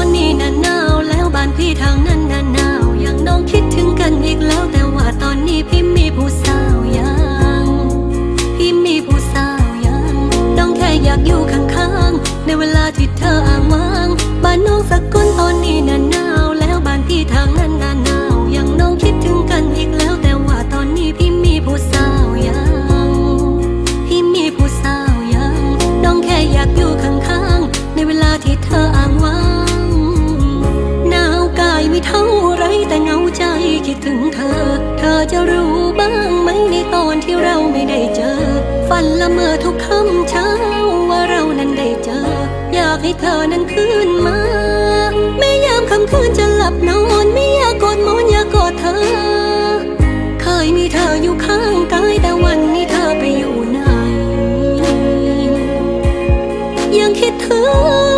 อนนี้น่ะหนาวแล้วบ้านพี่ทางนั้นน่ะหนาวยังน้องคิดถึงกันอีกแล้วแต่ว่าตอนนี้พี่มีผู้สาวยัง พี่มีผู้สาวยัง น้องแค่อยากอยู่ข้างๆ ในเวลาที่เธออ้างว้าง บ้านน้องสักคนตอนนี้น่ะหนาว เท่าไรแต่เงาใจคิดถึงเธอ เธอจะรู้บ้างไหมในตอนที่เราไม่ได้เจอ ฝันละเมอทุกค่ำเช้าว่าเรานั้นได้เจอ อยากให้เธอนั้นคืนมาแม้ยามค่ำคืนจะหลับนอนไม่อยากกอดหมอนอยากกอดเธอ เคยมีเธออยู่ข้างกายแต่วันนี้เธอไปอยู่ไหนยังคิดถึง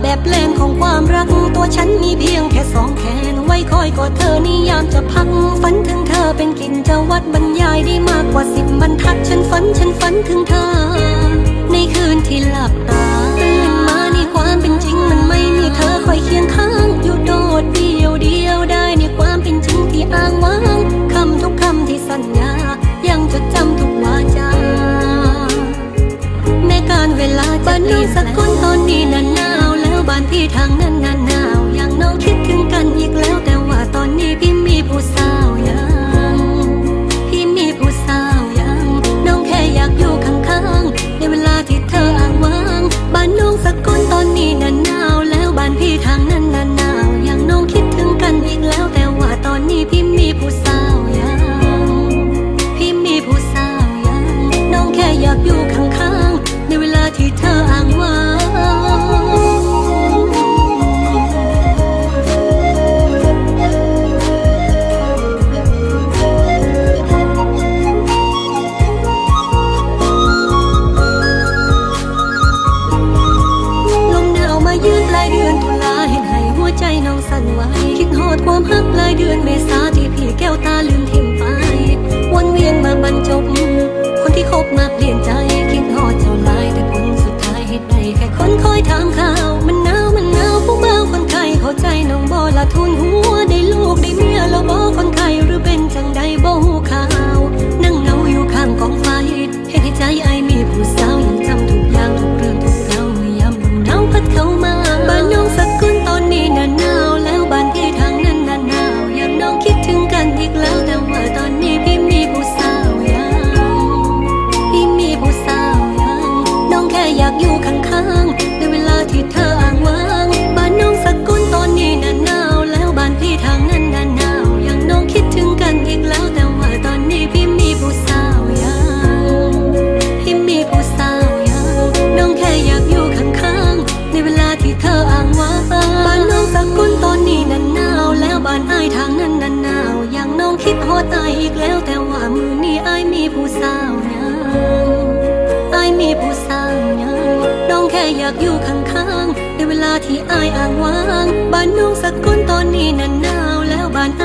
แบบแรงของความรัก ตัวฉันมีเพียงแค่สองแขน ไว้คอยกอดเธอนิยามจะพัก ฝันถึงเธอเป็นกินจะวัดบรรยายได้มากกว่าสิบบรรทัด ฉันฝันฉันฝันถึงเธอ ในคืนที่หลับตาตื่นมา ฮัก คิดหอดอายอีกแล้วแต่ว่ามือนี้อ้ายมีผู้สาวยังอายมีผู้สาวยังน้องแค่อยากอยู่ข้างๆในเวลาที่อายอ้างว้าง บ้านน้องสักคนตอนนี้นั่นหนาวแล้วบ้านไอ